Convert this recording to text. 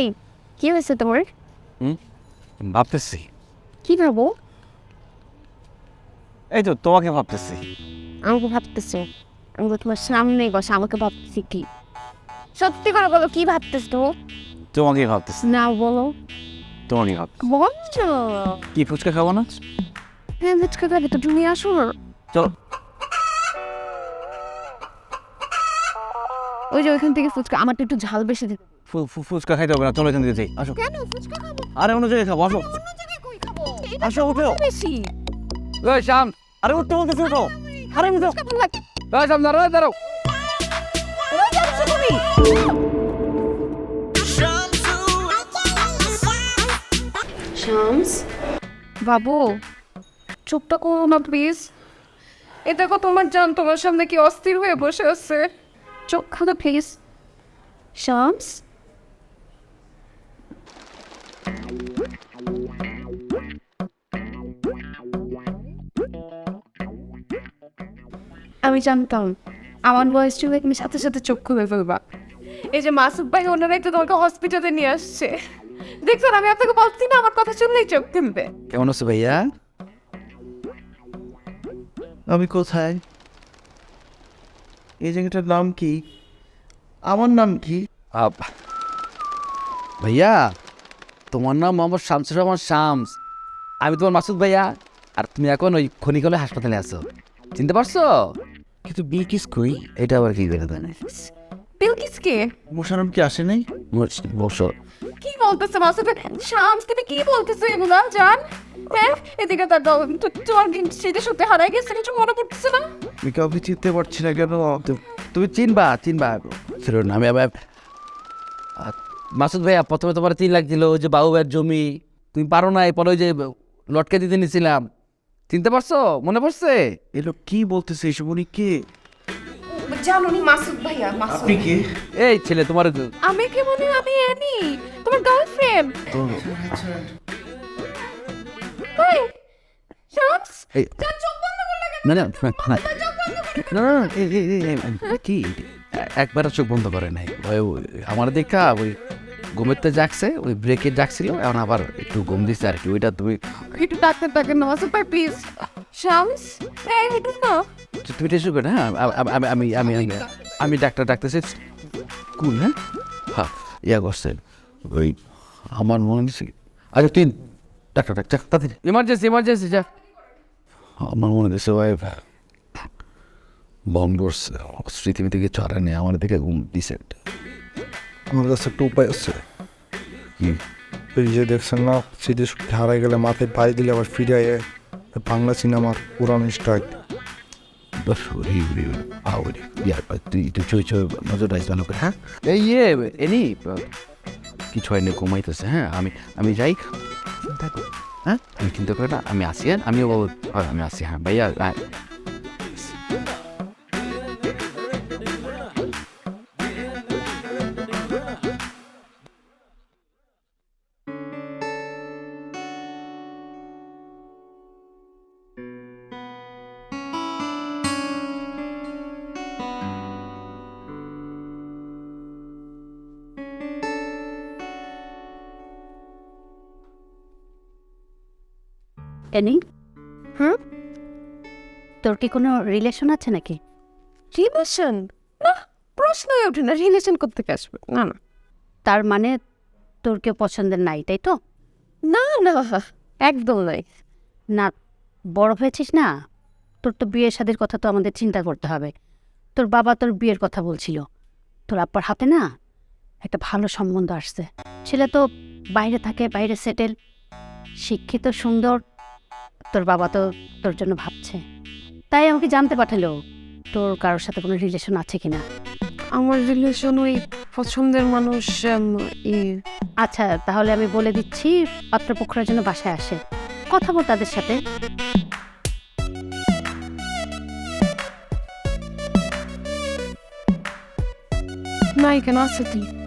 এই কি হয়েছে তোমার ভাবতেছি কি ভাবো এই তো তোমাকে ভাবতেছি আমাকে ভাবতেছো আমি তো তোমার সামনে বসে আমাকে ভাবতেছি কি সত্যি করে বলো কি ভাবতেছো তোমাকে ভাবতেছি না বলো। তোমাকে ভাবতেছি বলছো কি ফুচকা খাব না? হ্যাঁ ফুচকা খাবে তো তুমি আসো। চলো। ওই যে ওইখান থেকে ফুচকা আমারটা একটু ঝাল বেশি দিতে ফুচকা খাইতে হবে না চলো এখান থেকে যাই আসো। কেন ফুচকা খাব? আরে অন্য জায়গায় খাব আসো। অন্য জায়গায় কই খাব? আসো উঠো। বেশি। ওই শ্যাম আরে উঠতে বলতেছি উঠো। আরে উঠো। ফুচকা ভালো লাগে। ওই শ্যাম দাঁড়াও দাঁড়াও। কোথায় যাচ্ছ তুমি? শামস? বাবু চুপটা করো না প্লিজ এ দেখো তোমার জান তোমার সামনে কি অস্থির হয়ে বসে আছে। চোখ খুলো প্লিজ শামস আমি জানতাম আমার বয়স ছিল তুমি সাথে সাথে চোখ খুলে ফেলবা। এই যে মাসুদ ভাই ওনারাই তো তোমাকে হসপিটালে নিয়ে আসছে। দেখছ না, আমি আপনাকে বলছি না আমার কথা শুনলেই চোখ খুলবে। কেমন আছো ভাইয়া? আমি কোথায়? এই জায়গাটার নাম কি? আমার নাম কি? আপ- ভাইয়া তোমার নাম মোহাম্মদ শামসুর রহমান শামস। আমি তোমার মাসুদ ভাইয়া আর তুমি এখন ওই খনিকলে হাসপাতালে আছো। চিনতে পারছ? কিন্তু বিলকিস কই? এটা আবার কি করে দেন বিলকিস কে? মোশারফ কি আসে নাই? বসো। কি বলতেছে মাসুদ ভাই? শামস তুমি কি বলতেছো এগুলা জান? হ্যাঁ এদিকে তার তোমার স্মৃতি সত্যি হারাই গেছে? কিছু মনে পড়তেছে না? আমি কাউকে চিনতে পারছি না কেন? তুমি চিনবা চিনবা। ছিল না আমি আবার মাসুদ ভাইয়া প্রথমে তোমার তিন লাখ দিল ওই যে বাবু ভাইয়ের জমি। তুমি পারো না এরপর ওই যে লটকে দিতে নিছিলাম। চিনতে পারছ? মনে পড়ছে? এলো কি বলতেছে এসব? উনি কে? জানো মাসুদ ভাইয়া মাসুদ আপনি কে? এই ছেলে তোমার আমি কি মনে আমি অ্যানি তোমার গার্লফ্রেন্ড এই? না না কি? একবার চোখ বন্ধ করে নাই। আমার দেখা ওই ঘুমের তো জাগছে ওই ব্রেকে জাগছিল এখন আবার একটু ঘুম দিচ্ছে আর কি ওইটা তুমি একটু ডাক্তার ডাকেন না মাসুদ ভাই প্লিজ শামস তুমি টেস্ট করে হ্যাঁ আমি আমি আমি আমি ডাক্তার ডাকতেছি। কুল হ্যাঁ? হ্যাঁ ইয়া করছেন ওই আমার মনে হচ্ছে আচ্ছা তুই ডাক্তার ডাক্তার তাড়াতাড়ি ইমার্জেন্সি ইমার্জেন্সি যা। আমার মনে হচ্ছে ওই বম করছে স্মৃতি থেকে চড়া নেই আমার দিকে ঘুম দিছে আমার কাছে একটা উপায় আছে। কি? এই যে দেখছেন না স্মৃতিশক্তি হারাই গেলে মাথায় পায়ে দিলে আবার ফিরে আয় বাংলা সিনেমার পুরানো স্টাইল। তুই তুই চই চই নজর রাইস হ্যাঁ? এই ইয়ে এনি কিছু হয়নি ঘুমাইতেছে হ্যাঁ? আমি আমি যাই। হ্যাঁ? আমি চিন্তা করে না আমি আসি হ্যাঁ? আমিও বলব আমি আসি হ্যাঁ? ভাইয়া হ্যাঁ এনি হুম? তোর কি কোনো রিলেশন আছে নাকি? রিলেশন না প্রশ্নই ওঠে না রিলেশন করতে আসবে? না না। তার মানে তোর কেউ পছন্দের নাই তাই তো? না না একদম নাই। না বড় হয়েছিস না? তোর তো বিয়ের শাদির কথা তো আমাদের চিন্তা করতে হবে। তোর বাবা তোর বিয়ের কথা বলছিল। তোর আব্বার হাতে না একটা ভালো সম্বন্ধ আসছে। ছেলে তো বাইরে থাকে বাইরে সেটেল শিক্ষিত সুন্দর তোর বাবা তো তোর জন্য ভাবছে। তাই আমাকে জানতে পাঠালো তোর কারোর সাথে কোনো রিলেশন আছে কিনা? আমার রিলেশন ওই পছন্দের মানুষ আচ্ছা তাহলে আমি বলে দিচ্ছি পাত্রপক্ষরা জন্য বাসায় আসে। কথা বল তাদের সাথে। নাই কেন আছে তুই।